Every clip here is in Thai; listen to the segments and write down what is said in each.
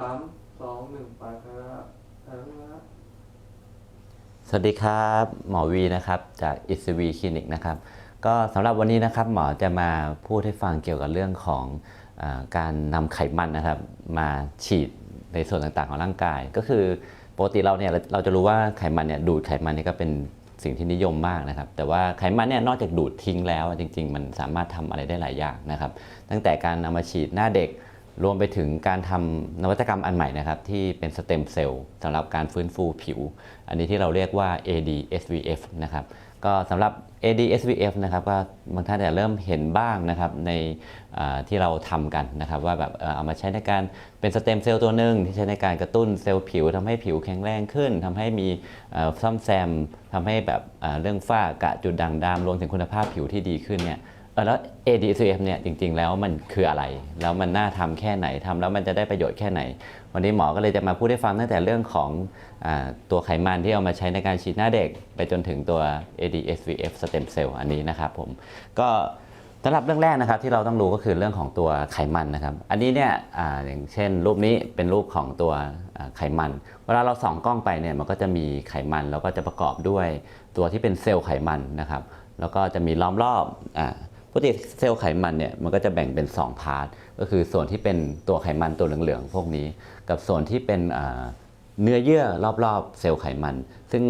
สามสองหนึ่งไปครับถ่ายรูปนะสวัสดีครับ หมอวีนะครับจากอิสวีคลินิกนะครับ ก็สำหรับวันนี้นะครับหมอจะมาพูดให้ฟังเกี่ยวกับเรื่องของอการนำไขมันนะครับ มาฉีดในส่วนต่างๆของร่างกาย ก็คือปกติเราเนี่ยเราจะรู้ว่าไขมันเนี่ยดูดไขมันเนี่ยก็เป็นสิ่งที่นิยมมากนะครับ แต่ว่าไขมันเนี่ยนอกจากดูดทิ้งแล้วจริง ๆ มันสามารถทำอะไรได้หลายอย่างนะครับ ตั้งแต่การนำมาฉีดหน้าเด็ก รวมไปถึงการทำนวัตกรรมอันใหม่นะครับ ที่เป็นสเต็มเซลล์สำหรับการฟื้นฟูผิว อันนี้ที่เราเรียกว่า ADSVF นะครับก็สำหรับ ADSVF นะครับก็บางท่านอาจจะเริ่มเห็นบ้างนะครับในที่เราทำกันนะครับว่าแบบเอามาใช้ในการเป็นสเต็มเซลล์ตัวหนึ่งที่ใช้ในการกระตุ้นเซลล์ผิวทำให้ผิวแข็งแรงขึ้นทำให้มีซ่อมแซมทำให้แบบเรื่องฝ้ากระจุดด่างดำรวมถึงคุณภาพผิวที่ดีขึ้นเนี่ย แล้ว ADCF เนี่ยจริง ๆ แล้วมันคืออะไร แล้วมันน่าทำแค่ไหนทำแล้วมันจะได้ประโยชน์แค่ไหน วันนี้หมอก็เลยจะมาพูดให้ฟังตั้งแต่เรื่องของอตัวไขมันที่เอามาใช้ในการฉีดหน้าเด็ก ไปจนถึงตัว ADSVF stem cell อันนี้นะครับผมก็สำหรับเรื่องแรกนะครับที่เราต้องรู้ก็คือเรื่องของตัวไขมันนะครับ อันนี้เนี่ยออย่างเช่น รูปนี้เป็นรูปของตัวไขมัน เวลาเราส่องกล้องไปเนี่ยมันก็จะมีไขมันแล้วก็จะประกอบด้วยตัวที่เป็นเซลล์ไขมันนะครับ แล้วก็จะมีล้อมรอบอ่า ปกติเซลล์ไขมันเนี่ยมันก็จะแบ่งเป็น 2 พาร์ทก็คือส่วนที่เป็นตัวไขมันตัวเหลืองๆพวกนี้ กับส่วนที่เป็นเนื้อเยื่อรอบๆ เซลล์ไขมัน ซึ่ง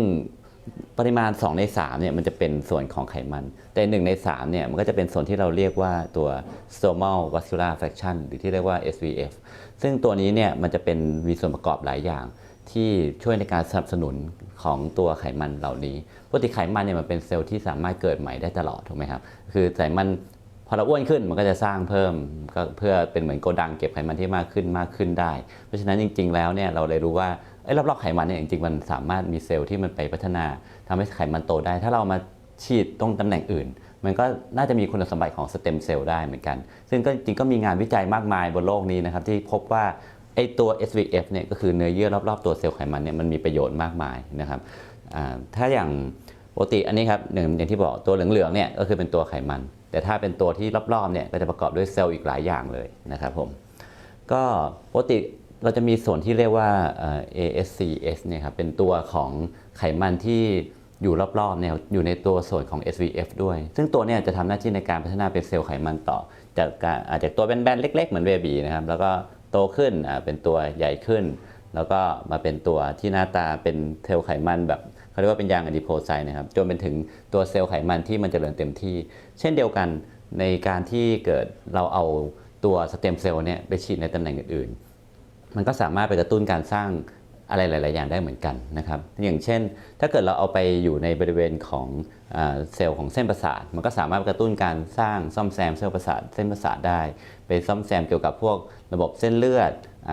ปริมาณ 2 ใน3เนี่ยมันจะเป็นส่วนของไขมัน แต่ 1 ใน3เนี่ยมันก็จะเป็นส่วนที่เราเรียกว่าตัว stromal vascular fraction หรือที่เรียกว่า SVF ซึ่งตัวนี้เนี่ยมันจะเป็นมีส่วนประกอบหลายอย่างที่ช่วยในการสนับสนุนของตัวไขมันเหล่านี้ ปกติไขมันเนี่ยมันเป็นเซลล์ที่สามารถเกิดใหม่ได้ตลอดถูกไหมครับ คือไขมันพอเราอ้วนขึ้นมันก็จะสร้างเพิ่มก็เพื่อเป็นเหมือนโกดังเก็บไขมันที่มากขึ้นมากขึ้นได้ เพราะฉะนั้นจริง ๆ แล้วเนี่ยเราเลยรู้ว่าไอ้รอบๆไขมันเนี่ยจริงๆมันสามารถมีเซลล์ที่มันไปพัฒนาทำให้ไขมันโตได้ ถ้าเรามาฉีดตรงตำแหน่งอื่น มันก็น่าจะมีคุณสมบัติของสเต็มเซลล์ได้เหมือนกัน ซึ่งก็จริงก็มีงานวิจัยมากมายบนโลกนี้นะครับที่พบว่าไอตัว SVF เนี่ยก็คือเนื้อเยื่อรอบๆตัวเซลล์ไขมันเนี่ยมันมีประโยชน์มากมายนะครับ ถ้าอย่างปกติอันนี้ครับหนึ่งอย่างที่บอกตัวเหลืองๆเนี่ยก็คือเป็นตัวไขมัน แต่ถ้าเป็นตัวที่รอบๆเนี่ยก็จะประกอบด้วยเซลล์อีกหลายอย่างเลยนะครับผมก็ปกติเราจะมีส่วนที่เรียกว่า ASCS เนี่ยครับเป็นตัวของไขมันที่อยู่รอบๆเนี่ยอยู่ในตัวส่วนของ SVF ด้วย ซึ่งตัวเนี่ยจะทำหน้าที่ในการพัฒนาเป็นเซลล์ไขมันต่อ จากการอาจจะตัวแบนๆเล็ก ๆ เหมือนเบบีนะครับ แล้วก็โตขึ้นเป็นตัวใหญ่ขึ้น แล้วก็มาเป็นตัวที่หน้าตาเป็นเซลล์ไขมันแบบ เขาเรียกว่าเป็นยางอะดิโพไซต์นะครับจนเป็นถึงตัวเซลล์ไขมันที่มันจเจริญเต็มที่ เช่นเดียวกันในการที่เกิดเราเอาตัวสเต็มเซลล์เนี่ยไปฉีดในตำแหน่งอื่นๆ มันก็สามารถไปกระตุ้นการสร้างอะไรหลาย ๆ อย่างได้เหมือนกันนะครับ อย่างเช่น ถ้าเกิดเราเอาไปอยู่ในบริเวณของเซลล์ของเส้นประสาท มันก็สามารถกระตุ้นการสร้างซ่อมแซมเซลล์ประสาทเส้นประสาทได้ ไปซ่อมแซมเกี่ยวกับพวกระบบเส้นเลือดอ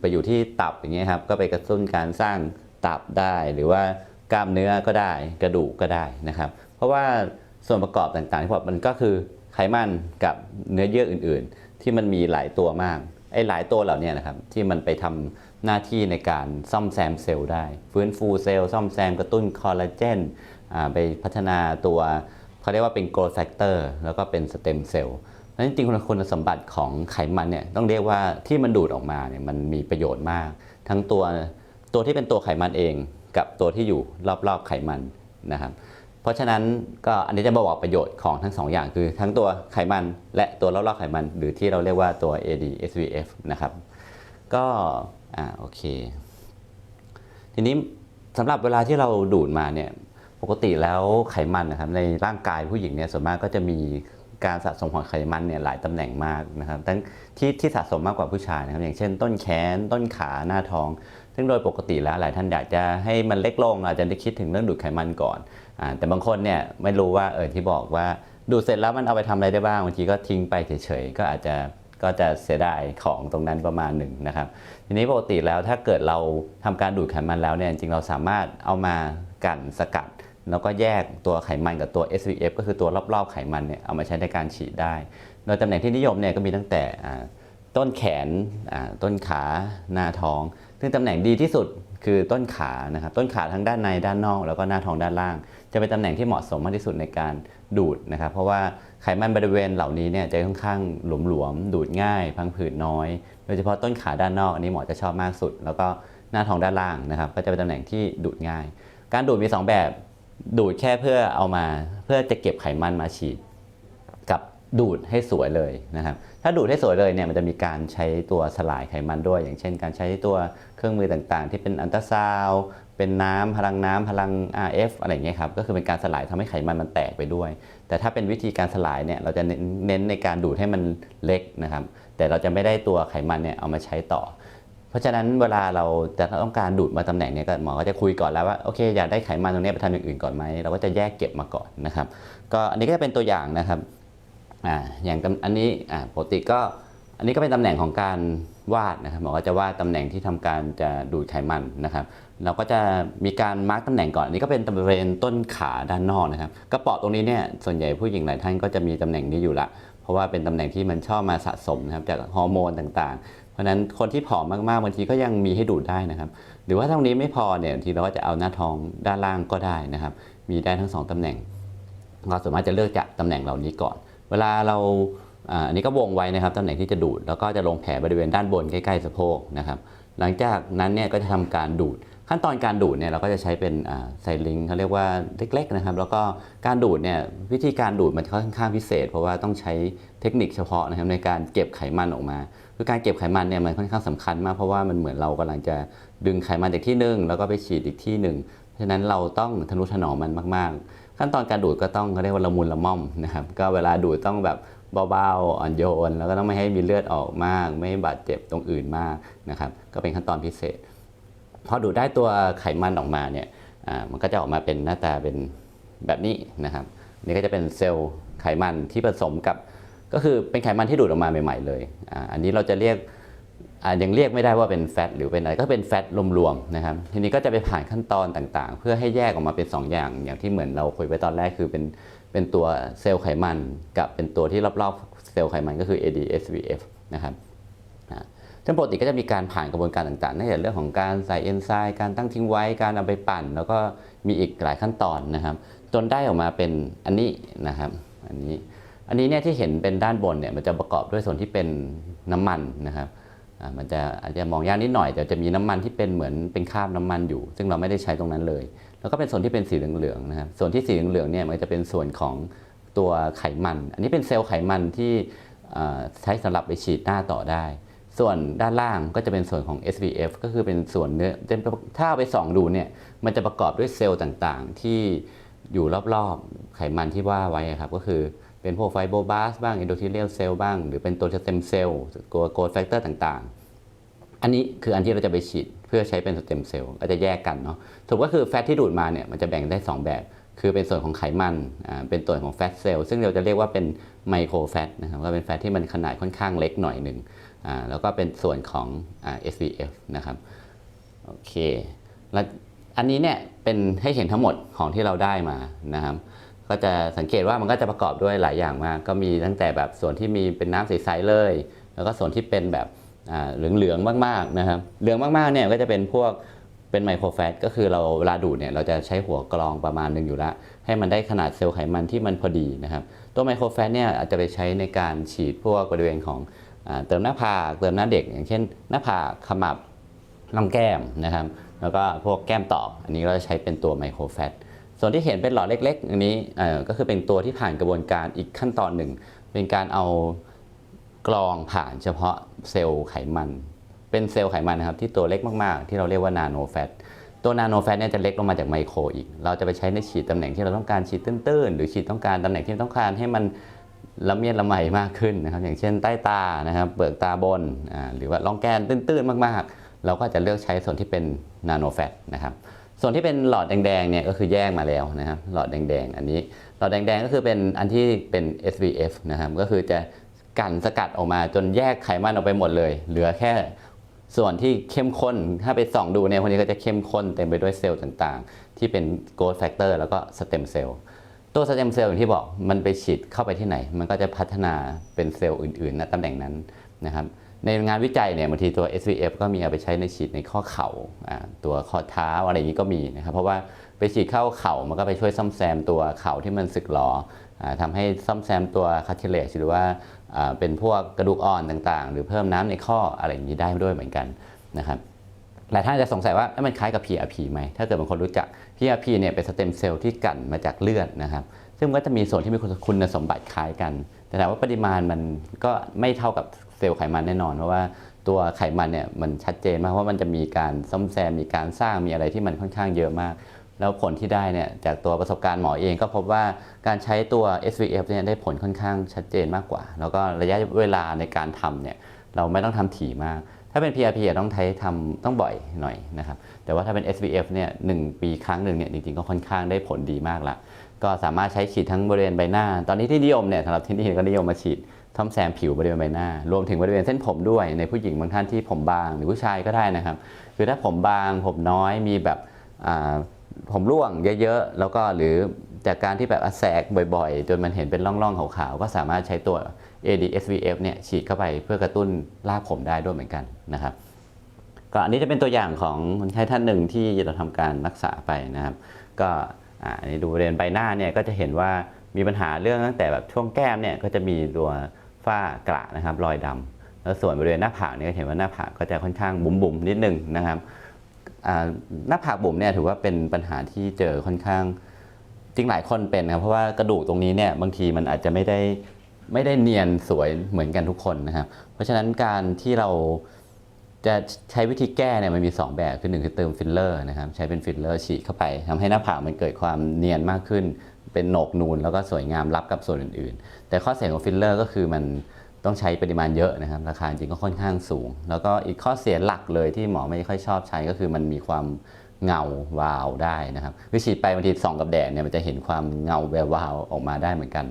ไปอยู่ที่ตับอย่างเงี้ยครับ ก็ไปกระตุ้นการสร้างตับได้ หรือว่า กล้ามเนื้อก็ได้กระดูกก็ได้นะครับ เพราะว่าส่วนประกอบต่างๆที่บอกมันก็คือไขมันกับเนื้อเยื่ออื่น ๆ ที่มันมีหลายตัวมากไอ้หลายตัวเหล่านี้นะครับที่มันไปทำหน้าที่ในการซ่อมแซมเซลล์ได้ ฟื้นฟูเซลล์ซ่อมแซมกระตุ้นคอลลาเจนไปพัฒนาตัวเขาเรียกว่าเป็น growth factor แล้วก็เป็นสเต็มเซลล์นั้นจริงๆคุณสมบัติของไขมันเนี่ยต้องเรียกว่าที่มันดูดออกมาเนี่ยมันมีประโยชน์มาก ทั้งตัวตัวที่เป็นตัวไขมันเอง กับตัวที่อยู่รอบๆไขมันนะครับ เพราะฉะนั้นก็อันนี้จะบอกประโยชน์ของทั้งสองอย่างคือทั้งตัวไขมันและตัวรอบๆไขมัน หรือที่เราเรียกว่าตัว ADSVF นะครับ ก็อ่าโอเค ทีนี้สำหรับเวลาที่เราดูดมาเนี่ยปกติแล้วไขมันนะครับในร่างกายผู้หญิงเนี่ยส่วนมากก็จะมีการสะสมของไขมันเนี่ยหลายตำแหน่งมากนะครับทั้งที่ที่สะสมมากกว่าผู้ชายนะครับอย่างเช่น ต้นแขน ต้นขาหน้าท้อง ซึ่งโดยปกติแล้วหลายท่านอยากจะให้มันเล็กลงอาจจะได้คิดถึงเรื่องดูดไขมันก่อนอแต่บางคนเนี่ยไม่รู้ว่าเออที่บอกว่าดูดเสร็จแล้วมันเอาไปทำอะไรได้บ้างบางทีก็ทิ้งไปเฉยๆก็อาจจะก็จะเสียดายของตรงนั้นประมาณหนึ่งนะครับ ทีนี้ปกติแล้วถ้าเกิดเราทำการดูดไขมันแล้วเนี่ยจริงเราสามารถเอามากั่นสกัด แล้วก็แยกตัวไขมันกับตัว SVF ก็คือตัวรอบๆไขมันเนี่ยเอามาใช้ในการฉีดได้ โดยตำแหน่งที่นิยมเนี่ยก็มีตั้งแต่ต้นแขนต้นขาหน้าท้อง ซึ่งตำแหน่งดีที่สุดคือต้นขานะครับต้นขาทั้งด้านในด้านนอก แล้วก็หน้าท้องด้านล่าง จะเป็นตำแหน่งที่เหมาะสมมากที่สุดในการดูดนะครับ เพราะว่าไขมันบริเวณเหล่านี้เนี่ยจะค่อนข้างหลวมๆดูดง่าย พังผืดน้อย โดยเฉพาะต้นขาด้านนอกอันนี้หมอจะชอบมากสุด แล้วก็หน้าท้องด้านล่างนะครับ ก็จะเป็นตำแหน่งที่ดูดง่าย การดูดมีสองแบบดูดแค่เพื่อเอามา เพื่อจะเก็บไขมันมาฉีดกับ ดูดให้สวยเลยนะครับ ถ้าดูดให้สวยเลยเนี่ยมันจะมีการใช้ตัวสลายไขมันด้วย อย่างเช่น การใช้ตัวเครื่องมือต่างๆ ที่เป็นอันตราซาวเป็นน้ำพลังน้ำพลัง RF อะไรอย่างเงี้ยครับ ก็คือเป็นการสลายทำให้ไขมันมันแตกไปด้วย แต่ถ้าเป็นวิธีการสลายเนี่ยเราจะเน้นในการดูดให้มันเล็กนะครับ แต่เราจะไม่ได้ตัวไขมันเนี่ยเอามาใช้ต่อ เพราะฉะนั้นเวลาเราจะต้องการดูดมาตำแหน่งเนี้ก็หมอก็จะคุยก่อนแล้วว่าโอเคอยากได้ไขมันตรงนี้ไปทำอย่างอื่นก่อนไหมเราก็จะแยกเก็บมาก่อนนะครับ ก็อันนี้ก็จะเป็นตัวอย่างนะครับ อ่าอย่างตำอันนี้อ่าปกติก็อันนี้ก็เป็นตำแหน่งของการวาดนะครับหมอก็จะวาดตำแหน่งที่ทำการจะดูดไขมันนะครับ เราก็จะมีการมาร์กตำแหน่งก่อนอันนี้ก็เป็นบริเวณต้นขาด้านนอกนะครับกระเป๋อตรงนี้เนี่ยส่วนใหญ่ผู้หญิงหลายท่านก็จะมีตำแหน่งนี้อยู่ละ เพราะว่าเป็นตำแหน่งที่มันชอบมาสะสมนะครับจากฮอร์โมนต่างๆ เพราะฉะนั้นคนที่ผอมมากๆบางทีก็ยังมีให้ดูดได้นะครับ หรือว่าตรงนี้ไม่พอเนี่ยบางทีเราก็จะเอาหน้าท้องด้านล่างก็ได้นะครับ มีได้ทั้งสองตำแหน่งเราสามารถจะเลือกจากตำแหน่งเหล่านี้ก่อน เวลาเราอันนี้ก็วงไว้นะครับตำแหน่งที่จะดูด แล้วก็จะลงแผลบริเวณด้านบนใกล้ๆสะโพกนะครับหลังจากนั้นเนี่ยก็จะทำการดูด ขั้นตอนการดูดเนี่ยเราก็จะใช้เป็นอ่าไซลิงเขาเรียกว่าเล็กๆนะครับ แล้วก็การดูดเนี่ยวิธีการดูดมันค่อนข้างพิเศษ เพราะว่าต้องใช้เทคนิคเฉพาะนะครับในการเก็บไขมันออกมาคือการเก็บไขมันเนี่ยมันค่อนข้างสำคัญมากเพราะว่ามันเหมือนเรากำลังจะดึงไขมันจากที่หนึ่งแล้วก็ไปฉีดอีกที่หนึ่งเพราะฉะนั้นเราต้องทนุถนอมมันมากๆ ขั้นตอนการดูดก็ต้องเขาเรียกว่าละมุนละม่อมนะครับ ก็เวลาดูดต้องแบบเบาๆอ่อนโยน แล้วก็ต้องไม่ให้มีเลือดออกมาก ไม่ให้บาดเจ็บตรงอื่นมากนะครับ ก็เป็นขั้นตอนพิเศษ พอดูดได้ตัวไขมันออกมาเนี่ยมันก็จะออกมาเป็นหน้าตาเป็นแบบนี้นะครับ นี่ก็จะเป็นเซลล์ไขมันที่ผสมกับ ก็คือเป็นไขมันที่ดูดออกมาใหม่ ๆ เลยออันนี้เราจะเรียก ยังเรียกไม่ได้ว่าเป็นแฟตหรือเป็นอะไรก็เป็นแฟตรวมๆนะครับทีนี้ก็จะไปผ่านขั้นตอนต่างๆ เพื่อให้แยกออกมาเป็น 2 อย่าง อย่างที่เหมือนเราคุยไปตอนแรกคือเป็นเป็นตัวเซลล์ไขมัน กับเป็นตัวที่รอบๆเซลล์ไขมันก็คือ ADSVF นะครับซึ่งปกติก็จะมีการผ่านกระบวนการต่างๆตั้งแต่เรื่องของการใส่เอนไซม์การตั้งทิ้งไว้การเอาไปปั่น แล้วก็มีอีกหลายขั้นตอนนะครับ จนได้ออกมาเป็นอันนี้นะครับ อันนี้อันนี้เนี่ยที่เห็นเป็นด้านบนเนี่ยมันจะประกอบด้วยส่วนที่เป็นน้ำมันนะครับ มันจะอาจจะมองยากนิดหน่อยแต่จะมีน้ำมันที่เป็นเหมือนเป็นคราบน้ำมันอยู่ ซึ่งเราไม่ได้ใช้ตรงนั้นเลย แล้วก็เป็นส่วนที่เป็นสีเหลืองๆนะครับส่วนที่สีเหลืองๆเนี่ยมันจะเป็นส่วนของตัวไขมัน อันนี้เป็นเซลล์ไขมันที่ใช้สำหรับไปฉีดหน้าต่อได้ ส่วนด้านล่างก็จะเป็นส่วนของ SVF ก็คือเป็นส่วนเนื้อถ้าเอาไปส่องดูเนี่ยมันจะประกอบด้วยเซลล์ต่างๆ ที่อยู่รอบๆไขมันที่ว่าไว้ครับก็คือ เป็นพวกไฟโบบาสบ้างเอนโดเทเลียลเซลล์บ้าง หรือเป็นตัวสเต็มเซลล์ตัวโกลดแฟกเตอร์ต่างๆ อันนี้คืออันที่เราจะไปฉีดเพื่อใช้เป็นสเต็มเซลล์ก็จะแยกกันเนาะสรุปก็คือแฟตที่ดูดมาเนี่ยมันจะแบ่งได้ 2 แบบ คือเป็นส่วนของไขมันอ่าเป็นส่วนของแฟตเซลล์ซึ่งเราจะเรียกว่าเป็นไมโครแฟตนะครับก็เป็นแฟตที่มันขนาดค่อนข้างเล็กหน่อยหนึ่งอ่าแล้วก็เป็นส่วนของอ่า SVF นะครับโอเคแล้วอันนี้เนี่ยเป็นให้เห็นทั้งหมดของที่เราได้มานะครับ ก็จะสังเกตว่ามันก็จะประกอบด้วยหลายอย่างมาก ก็มีตั้งแต่แบบส่วนที่มีเป็นน้ำใสๆเลย แล้วก็ส่วนที่เป็นแบบเหลืองๆมากๆนะครับเหลืองมากๆเนี่ยก็จะเป็นพวกเป็นไมโครแฟตก็คือเราเวลาดูดเนี่ยเราจะใช้หัวกรองประมาณหนึ่งอยู่แล้วให้มันได้ขนาดเซลล์ไขมันที่มันพอดีนะครับ ตัวไมโครแฟตเนี่ยอาจจะไปใช้ในการฉีดพวกบริเวณของอเติมหน้าผากเติมหน้าเด็ก อย่างเช่น หน้าผากขมับลำแก้มนะครับ แล้วก็พวกแก้มตอบ อันนี้เราจะใช้เป็นตัวไมโครแฟต ส่วนที่เห็นเป็นหลอดเล็ก ๆ อันนี้ก็คือเป็นตัวที่ผ่านกระบวนการอีกขั้นตอนหนึ่ง เป็นการเอากรองผ่านเฉพาะเซลล์ไขมัน เป็นเซลล์ไขมันนะครับที่ตัวเล็กมากๆ ที่เราเรียกว่านาโนแฟตตัวนาโนแฟตเนี่ยจะเล็กลงมาจากไมโครอีก เราจะไปใช้ในฉีดตำแหน่งที่เราต้องการฉีดตื้นๆ หรือฉีดต้องการตำแหน่งที่ต้องการให้มันละเมียดละไมมากขึ้นนะครับ อย่างเช่นใต้ตานะครับเบิกตาบนหรือว่าร่องแก้มตื้นๆ มากๆ เราก็จะเลือกใช้ส่วนที่เป็นนาโนแฟตนะครับ ส่วนที่เป็นหลอดแดงๆเนี่ยก็คือแยกมาแล้วนะครับหลอดแดงๆ อันนี้หลอดแดงๆก็คือเป็นอันที่เป็น SVF นะครับก็คือจะกันสกัดออกมาจนแยกไขมันออกไปหมดเลย เหลือแค่ส่วนที่เข้มข้นถ้าไปส่องดูเนี่ยพวกนี้ก็จะเข้มข้นเต็มไปด้วยเซลล์ต่างๆ ที่เป็น growth factor แล้วก็สเต็มเซลล์ตัวสเต็มเซลล์อย่างที่บอกมันไปฉีดเข้าไปที่ไหน มันก็จะพัฒนาเป็นเซลล์อื่นๆณตำแหน่งนั้นนะครับ ในงานวิจัยเนี่ยบางทีตัว SVF ก็มีเอาไปใช้ในฉีดในข้อเข่าอ่าตัวข้อเท้าอะไรอย่างนี้ก็มีนะครับเพราะว่าไปฉีดเข้าเข่ามันก็ไปช่วยซ่อมแซมตัวเข่าที่มันสึกหรออาทำให้ซ่อมแซมตัวคาร์ทิเลจหรือว่าเป็นพวกกระดูกอ่อนต่างๆ หรือเพิ่มน้ำในข้ออะไรอย่างนี้ได้ด้วยเหมือนกันนะครับหลายท่านอาจจะสงสัยว่ามันคล้ายกับ PRP ไหมถ้าเกิดบางคนรู้จัก PRP เนี่ยเป็นสเต็มเซลล์ที่กั่นมาจากเลือดนะครับซึ่งก็จะมีส่วนที่มีคุณสมบัติคล้ายกัน แต่ถามว่าปริมาณมันก็ไม่เท่ากับ เซลล์ไขมันแน่นอน เพราะว่าตัวไขมันเนี่ยมันชัดเจนมากว่ามันจะมีการซ่อมแซมมีการสร้างมีอะไรที่มันค่อนข้างเยอะมาก แล้วผลที่ได้เนี่ยจากตัวประสบการณ์หมอเองก็พบว่าการใช้ตัว SVF เนี่ยได้ผลค่อนข้างชัดเจนมากกว่า แล้วก็ระยะเวลาในการทำเนี่ยเราไม่ต้องทำถี่มาก ถ้าเป็น PRP ต้องใช้ทำต้องบ่อยหน่อยนะครับ แต่ว่าถ้าเป็น SVF เนี่ยหนึ่งปีครั้งหนึ่งเนี่ยจริงๆก็ค่อนข้างได้ผลดีมากละ ก็สามารถใช้ฉีดทั้งบริเวณใบหน้า ตอนนี้ที่นิยมเนี่ยสำหรับที่นี่ก็นิยมมาฉีด ท่อมแซมผิวบริเวณใบหน้า รวมถึงบริเวณเส้นผมด้วยในผู้หญิงบางท่านที่ผมบางหรือผู้ชายก็ได้นะครับ คือถ้าผมบางผมน้อยมีแบบผมร่วงเยอะๆ แล้วก็หรือจากการที่แบบแสกบ่อยๆ จนมันเห็นเป็นร่องๆขาวๆ ก็สามารถใช้ตัว ADSVF เนี่ยฉีดเข้าไปเพื่อกระตุ้นรากผมได้ด้วยเหมือนกันนะครับก็อันนี้จะเป็นตัวอย่างของคนไข้ท่านหนึ่งที่เราทำการรักษาไปนะครับ ก็อันนี้ดูบริเวณใบหน้าเนี่ยก็จะเห็นว่ามีปัญหาเรื่องตั้งแต่แบบช่วงแก้มเนี่ยก็จะมีตัว ฝ้ากระนะครับรอยดำแล้วส่วนบริเวณหน้าผากเนี่ยก็เห็นว่าหน้าผากก็จะค่อนข้างบุ๋มๆนิดนึงนะครับหน้าผากบุ๋มเนี่ยถือว่าเป็นปัญหาที่เจอค่อนข้างจริงหลายคนเป็นนะครับเพราะว่ากระดูกตรงนี้เนี่ยบางทีมันอาจจะไม่ได้ไม่ได้เนียนสวยเหมือนกันทุกคนนะครับเพราะฉะนั้นการที่เราจะใช้วิธีแก้เนี่ยมันมี 2 แบบคือหนึ่งคือเติมฟิลเลอร์นะครับใช้เป็นฟิลเลอร์ฉีดเข้าไปทำให้หน้าผากมันเกิดความเนียนมากขึ้น เป็นโหนกนูนแล้วก็สวยงามรับกับส่วนอื่นๆ แต่ข้อเสียของฟิลเลอร์ก็คือมันต้องใช้ปริมาณเยอะนะครับ ราคาจริงก็ค่อนข้างสูง แล้วก็อีกข้อเสียหลักเลยที่หมอไม่ค่อยชอบใช้ก็คือมันมีความเงาวาวได้นะครับคือฉีดไปบางทีส่องกับแดดเนี่ยมันจะเห็นความเงาแวววาวออกมาได้เหมือนกัน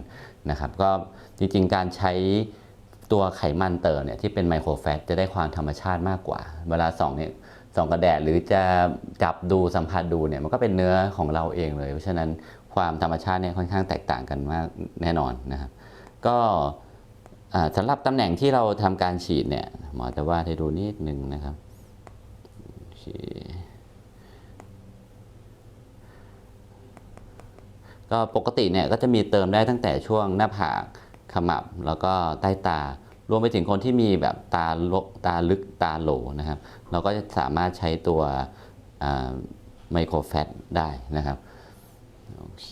นะครับ ก็จริงๆ การใช้ตัวไขมันเติมเนี่ยที่เป็นไมโครแฟตจะได้ความธรรมชาติมากกว่า เวลาส่องเนี่ยส่องกับแดดหรือจะจับดูสัมผัสดูเนี่ยมันก็เป็นเนื้อของเราเองเลย เพราะฉะนั้น ความธรรมชาติเนี่ยค่อนข้างแตกต่างกันมากแน่นอนนะครับ ก็สำหรับตำแหน่งที่เราทำการฉีดเนี่ยหมอจะวาดให้ดูนิดนึงนะครับก็ปกติเนี่ยก็จะมีเติมได้ตั้งแต่ช่วงหน้าผากขมับแล้วก็ใต้ตา รวมไปถึงคนที่มีแบบตาลกตาลึกตาโหลนะครับ เราก็จะสามารถใช้ตัวไมโครแฟตได้นะครับ เค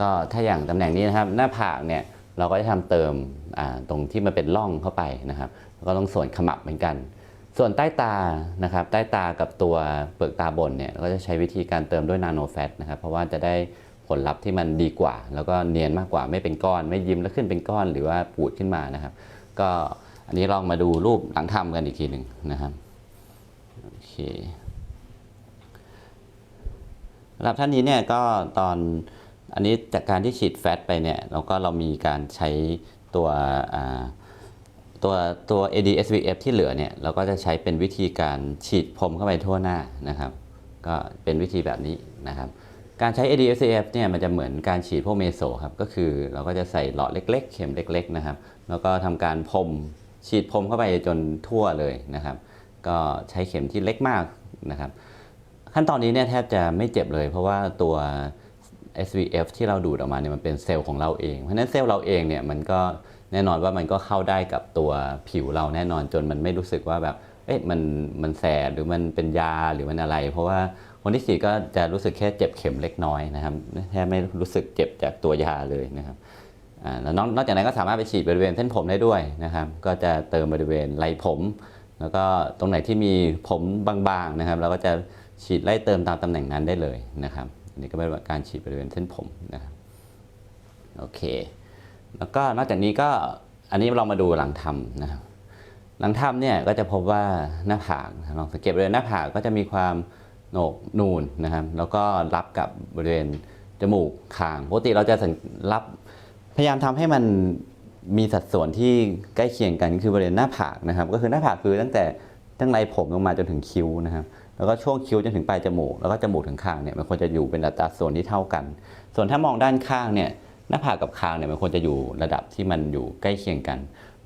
ก็ถ้าอย่างตำแหน่งนี้นะครับ หน้าผากเนี่ยเราก็จะทำเติมตรงที่มันเป็นร่องเข้าไปนะครับแล้วก็ต้องส่วนขมับเหมือนกัน ส่วนใต้ตานะครับ ใต้ตากับตัวเปลือกตาบนเนี่ยเราก็จะใช้วิธีการเติมด้วยนาโนแฟตนะครับ เพราะว่าจะได้ผลลัพธ์ที่มันดีกว่า แล้วก็เนียนมากกว่าไม่เป็นก้อน ไม่ยิ้มแล้วขึ้นเป็นก้อนหรือว่าปูดขึ้นมานะครับ ก็อันนี้ลองมาดูรูปหลังทำกันอีกทีหนึ่งนะครับโอเค สำหรับท่านนี้เนี่ยก็ตอนอันนี้จากการที่ฉีดแฟตไปเนี่ยแล้วก็เรามีการใช้ตัวตัวตัว ADSVF ที่เหลือเนี่ยเราก็จะใช้เป็นวิธีการฉีดพรมเข้าไปทั่วหน้านะครับก็เป็นวิธีแบบนี้นะครับ การใช้ ADSVF เนี่ยมันจะเหมือนการฉีดพวกเมโซครับก็คือเราก็จะใส่หลอดเล็ก ๆ เข็มเล็ก ๆ นะครับ แล้วก็ทำการพรมฉีดพรมเข้าไปจนทั่วเลยนะครับ ก็ใช้เข็มที่เล็กมากนะครับ ขั้นตอนนี้เนี่ยแทบจะไม่เจ็บเลย เพราะว่าตัว SVF ที่เราดูดออกมาเนี่ยมันเป็นเซลล์ของเราเอง เพราะฉะนั้นเซลล์เราเองเนี่ยมันก็แน่นอนว่ามันก็เข้าได้กับตัวผิวเราแน่นอนจนมันไม่รู้สึกว่าแบบเอ๊ะมันมันแสบหรือมันเป็นยาหรือมันอะไร เพราะว่าคนที่ฉีดก็จะรู้สึกแค่เจ็บเข็มเล็กน้อยนะครับแทบไม่รู้สึกเจ็บจากตัวยาเลยนะครับแล้วนอกนอกจากนั้นก็สามารถไปฉีดบริเวณเส้นผมได้ด้วยนะครับ ก็จะเติมบริเวณไหล่ผม แล้วก็ตรงไหนที่มีผมบางๆนะครับ เราก็จะ ฉีดไล่เติมตามตำแหน่งนั้นได้เลยนะครับอันนี้ก็เป็นการฉีดบริเวณเส้นผมนะครับโอเค แล้วก็นอกจากนี้ก็อันนี้เรามาดูหลังทำนะครับหลังทำเนี่ยก็จะพบว่าหน้าผากลองสังเกตบริเวณหน้าผากก็จะมีความโหนกนูนนะครับ แล้วก็รับกับบริเวณจมูกคางปกติเราจะรับพยายามทำให้มันมีสัดส่วนที่ใกล้เคียงกันคือบริเวณหน้าผากนะครับ ก็คือหน้าผากคือตั้งแต่ตั้งไรผมลงมาจนถึงคิ้วนะครับ แล้วก็ช่วงคิ้วจนถึงปลายจมูก แล้วก็จมูกถึงคางเนี่ยมันควรจะอยู่เป็นอัตราส่วนที่เท่ากัน ส่วนถ้ามองด้านข้างเนี่ยหน้าผากกับคางเนี่ยมันควรจะอยู่ระดับที่มันอยู่ใกล้เคียงกัน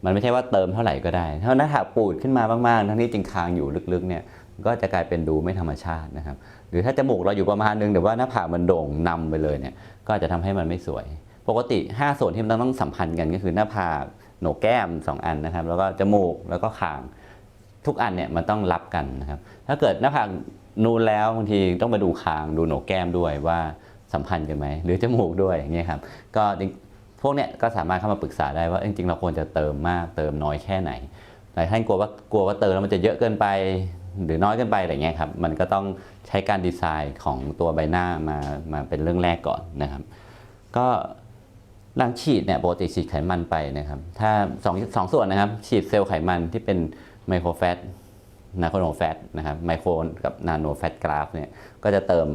มันไม่ใช่ว่าเติมเท่าไหร่ก็ได้ ถ้าหน้าผากปูดขึ้นมามากๆ ทั้งที่จริงคางอยู่ลึกๆเนี่ยก็จะกลายเป็นดูไม่ธรรมชาตินะครับ หรือถ้าจมูกเราอยู่ประมาณนึงแต่ว่าหน้าผากมันโด่งนำไปเลยเนี่ยก็จะทำให้มันไม่สวย ปกติ 5 ส่วนที่มันต้องสัมพันธ์กันก็คือหน้าผากโหนกแก้ม 2 อันนะครับ แล้วก็จมูกแล้วก็คาง ทุกอันเนี่ยมันต้องรับกันนะครับ ถ้าเกิดหน้าผากนูนแล้วบางทีต้องไปดูคางดูโหนกแก้มด้วยว่าสัมพันธ์กันไหมหรือจมูกด้วยอย่างเงี้ยครับก็พวกเนี้ยก็สามารถเข้ามาปรึกษาได้ว่าจริงๆเราควรจะเติมมากเติมน้อยแค่ไหนหลายท่านกลัวว่ากลัวว่าเติมแล้วมันจะเยอะเกินไปหรือน้อยเกินไปอะไรเงี้ยครับมันก็ต้องใช้การดีไซน์ของตัวใบหน้ามามาเป็นเรื่องแรกก่อนนะครับ ก็หลังฉีดเนี่ยปกติฉีดไขมันไปนะครับ ถ้าสองสองส่วนนะครับ ฉีดเซลล์ไขมันที่เป็น ไมโครแฟตนาโคโนแฟตนะครับไมโครกับนาโนแฟตกราฟเนี่ยก็จะเติม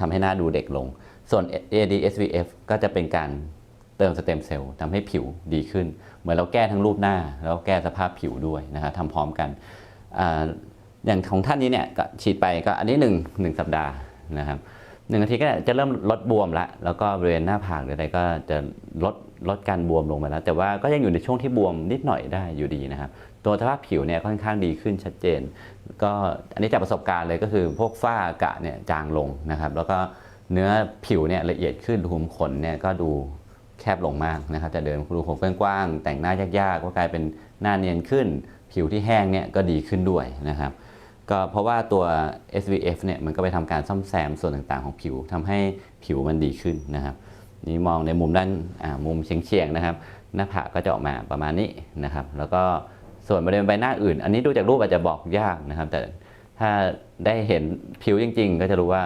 ทำให้หน้าดูเด็กลง ส่วน ADSVF ก็จะเป็นการเติมสเต็มเซลล์ทำให้ผิวดีขึ้น เหมือนเราแก้ทั้งรูปหน้า แล้วแก้สภาพผิวด้วยนะครับทำพร้อมกันออย่างของท่านนี้เนี่ยก็ฉีดไปก็อันนี้หนึ่งหนึ่งสัปดาห์นะครับหนึ่งนาทีก็จะเริ่มลดบวมละแล้วก็บริเวณหน้าผากหรืออะไรก็จะลดลดการบวมลงมาแล้ว แต่ว่าก็ยังอยู่ในช่วงที่บวมนิดหน่อยได้อยู่ดีนะครับ ตัวสภาพผิวเนี่ยค่อนข้างดีขึ้นชัดเจน ก็อันนี้จากประสบการณ์เลยก็คือพวกฝ้ากระเนี่ยจางลงนะครับ แล้วก็เนื้อผิวเนี่ยละเอียดขึ้นรูขุมขนเนี่ยก็ดูแคบลงมากนะครับแต่เดิมรูขุมขนกว้างๆแต่งหน้ายากๆ ก็กลายเป็นหน้าเนียนขึ้น ผิวที่แห้งเนี่ยก็ดีขึ้นด้วยนะครับ ก็เพราะว่าตัว SVF เนี่ยมันก็ไปทำการซ่อมแซมส่วนต่างๆของผิวทำให้ผิวมันดีขึ้นนะครับนี่มองในมุมด้านมุมเฉียงๆนะครับ หน้าผากก็จะออกมาประมาณนี้นะครับ แล้วก็ ส่วนบริเวณใบหน้าอื่น อันนี้ดูจากรูปอาจจะบอกยากนะครับ แต่ถ้าได้เห็นผิวจริง ๆ ก็จะรู้ว่า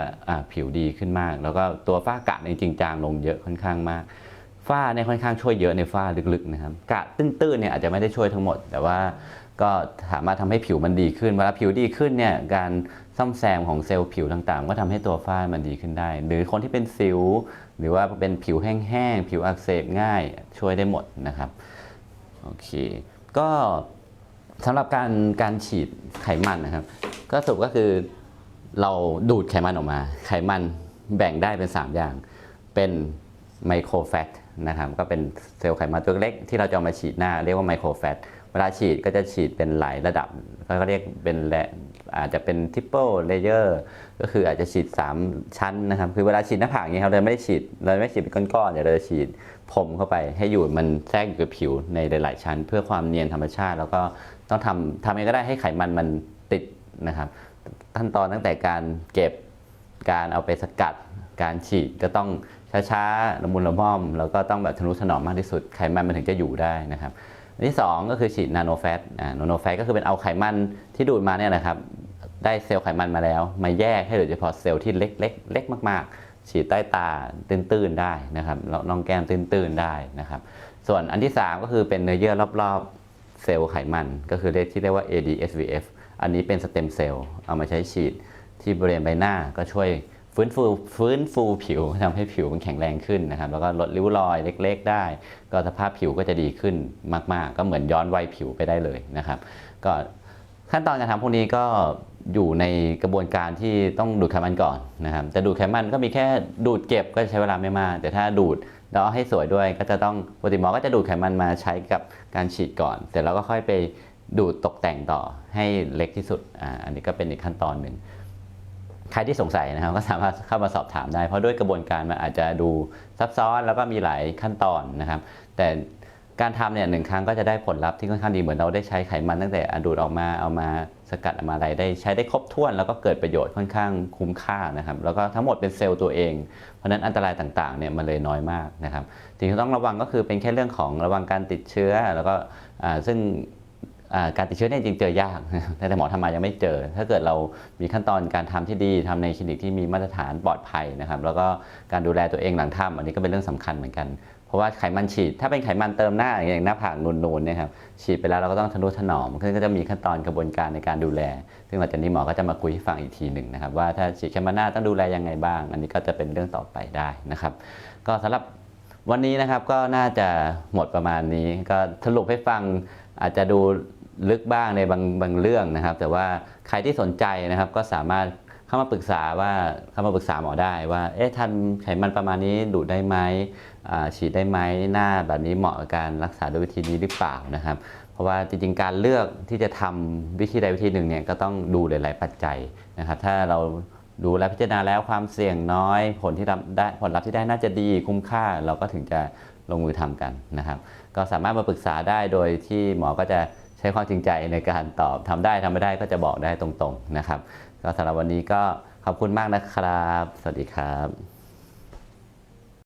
ผิวดีขึ้นมาก แล้วก็ตัวฝ้ากระในจริงจางลงเยอะค่อนข้างมากฝ้าเนี่ยค่อนข้างช่วยเยอะในฝ้าลึกๆนะครับกระตื้นๆเนี่ยอาจจะไม่ได้ช่วยทั้งหมด แต่ว่าก็สามารถทำให้ผิวมันดีขึ้นเวลาผิวดีขึ้นเนี่ยการซ่อมแซมของเซลล์ผิวต่างๆ ก็ทำให้ตัวฝ้ามันดีขึ้นได้ หรือคนที่เป็นสิว หรือว่าเป็นผิวแห้งๆผิวอักเสบง่ายช่วยได้หมดนะครับโอเค ก็ สำหรับการการฉีดไขมันนะครับ ก็สรุปก็คือเราดูดไขมันออกมา ไขมันแบ่งได้เป็น 3 อย่าง เป็นไมโครแฟตนะครับ ก็เป็นเซลล์ไขมันตัวเล็กที่เราจะามาฉีดหน้าเรียกว่าไมโครแฟต เวลาฉีดก็จะฉีดเป็นหลายระดับ ก็เรียกเป็นอาจจะเป็นทิปเปิลเลเยอร์ ก็คืออาจจะฉีด 3 ชั้นนะครับ คือเวลาฉีดหน้าผากนี้ยครับเราไม่ได้ฉีด เราไม่ได้ฉีดเป็นก้อนๆเดี๋ยวเราจะฉีดผมเข้าไปให้อยู่มันแทรกอยู่กับผิวในหลาย ๆ ชั้น เพื่อความเนียนธรรมชาติแล้วก็ ต้องทำทำเองก็ได้ให้ไขมันมันติดนะครับขั้นตอนตั้งแต่การเก็บการเอาไปสกัด การฉีดก็ต้องช้าๆละมุนละม่อม แล้วก็ต้องแบบทนุถนอมมากที่สุดไขมันมันถึงจะอยู่ได้นะครับอันที่ 2 ก็คือฉีดนาโนแฟตอ่านาโนแฟตก็คือเป็นเอาไขมันที่ดูดมาเนี่ยนะครับได้เซลล์ไขมันมาแล้ว มาแยกให้เหลือเฉพาะเซลล์ที่เล็กเล็กเล็กมากๆ ฉีดใต้ตาตื้นๆได้นะครับแล้วน่องแก้มตื้นๆได้นะครับ ส่วนอันที่ 3 ก็คือเป็นเนื้อเยื่อรอบๆ เซลล์ไขมัน ก็คือเรียกที่เรียกว่า ADSVF อันนี้เป็นสเต็มเซลล์เอามาใช้ฉีดที่บริเวณใบหน้าก็ช่วยฟื้นฟูฟื้นฟูผิวทำให้ผิวมันแข็งแรงขึ้นนะครับ แล้วก็ลดริ้วรอยเล็ก ๆ ได้ ก็สภาพผิวก็จะดีขึ้นมาก ๆ ก็เหมือนย้อนวัยผิวไปได้เลยนะครับ ก็ขั้นตอนการทำพวกนี้ก็อยู่ในกระบวนการที่ต้องดูดไขมันก่อนนะครับแต่ดูดไขมันก็มีแค่ดูดเก็บก็ใช้เวลาไม่มาก แต่ถ้าดูด แล้วเอาให้สวยด้วยก็จะต้องปกติหมอก็จะดูดไขมันมาใช้กับการฉีดก่อน เสร็จแล้วก็ค่อยไปดูดตกแต่งต่อให้เล็กที่สุดอ่าอันนี้ก็เป็นอีกขั้นตอนหนึ่งใครที่สงสัยนะครับก็สามารถเข้ามาสอบถามได้ เพราะด้วยกระบวนการมันอาจจะดูซับซ้อนแล้วก็มีหลายขั้นตอนนะครับ แต่การทำเนี่ยหนึ่งครั้งก็จะได้ผลลัพธ์ที่ค่อนข้างดีเหมือนเราได้ใช้ไขมันตั้งแต่อดูดออกมาเอามาสกัดออกมาอะไรได้ใช้ได้ครบถ้วน แล้วก็เกิดประโยชน์ค่อนข้างคุ้มค่านะครับ แล้วก็ทั้งหมดเป็นเซลล์ตัวเอง เพราะนั้นอันตรายต่างๆเนี่ยมันเลยน้อยมากนะครับสิ่งที่ต้องระวังก็คือเป็นแค่เรื่องของระวังการติดเชื้อแล้วก็ซึ่งการติดเชื้อเนี่ยจริงเจอยาก แต่หมอทำมายังไม่เจอ ถ้าเกิดเรามีขั้นตอนการทำที่ดีทำในคลินิกที่มีมาตรฐานปลอดภัยนะครับ แล้วก็การดูแลตัวเองหลังทำอันนี้ก็เป็นเรื่องสำคัญเหมือนกัน ราะว่าไขมันฉีด ถ้าเป็นไขมันเติมหน้าอย่างหน้าผากนูนๆเนี่ยครับฉีดไปแล้วเราก็ต้องทนุถนอมซึ่งก็จะมีขั้นตอนกระบวนการในการดูแล ซึ่งหลังจากนี้หมอก็จะมาคุยให้ฟังอีกทีหนึ่งนะครับว่าถ้าฉีดไขมันหน้าต้องดูแลยังไงบ้าง อันนี้ก็จะเป็นเรื่องต่อไปได้นะครับ ก็สำหรับวันนี้นะครับก็น่าจะหมดประมาณนี้ ก็สรุปให้ฟังอาจจะดูลึกบ้างในบางบางเรื่องนะครับ แต่ว่าใครที่สนใจนะครับก็สามารถ เข้ามาปรึกษาว่าเข้ามาปรึกษาหมอได้ว่า เอ๊ะทันไขมันประมาณนี้ดูดได้ไหมฉีดได้ไหมหน้าแบบนี้เหมาะกับการรักษาด้วยวิธีนี้หรือเปล่านะครับ เพราะว่าจริงๆการเลือกที่จะทำวิธีใดวิธีหนึ่งเนี่ยก็ต้องดูหลาย ๆ ปัจจัยนะครับ ถ้าเราดูแลพิจารณาแล้วความเสี่ยงน้อย ผลที่รับได้ผลลัพธ์ที่ได้น่าจะดีคุ้มค่าเราก็ถึงจะลงมือทำกันนะครับ ก็สามารถมาปรึกษาได้โดยที่หมอก็จะใช้ความจริงใจในการตอบทำได้ทำไม่ได้ก็จะบอกได้ตรงๆนะครับ ก็สำหรับวันนี้ก็ขอบคุณมากนะครับ สวัสดีครับ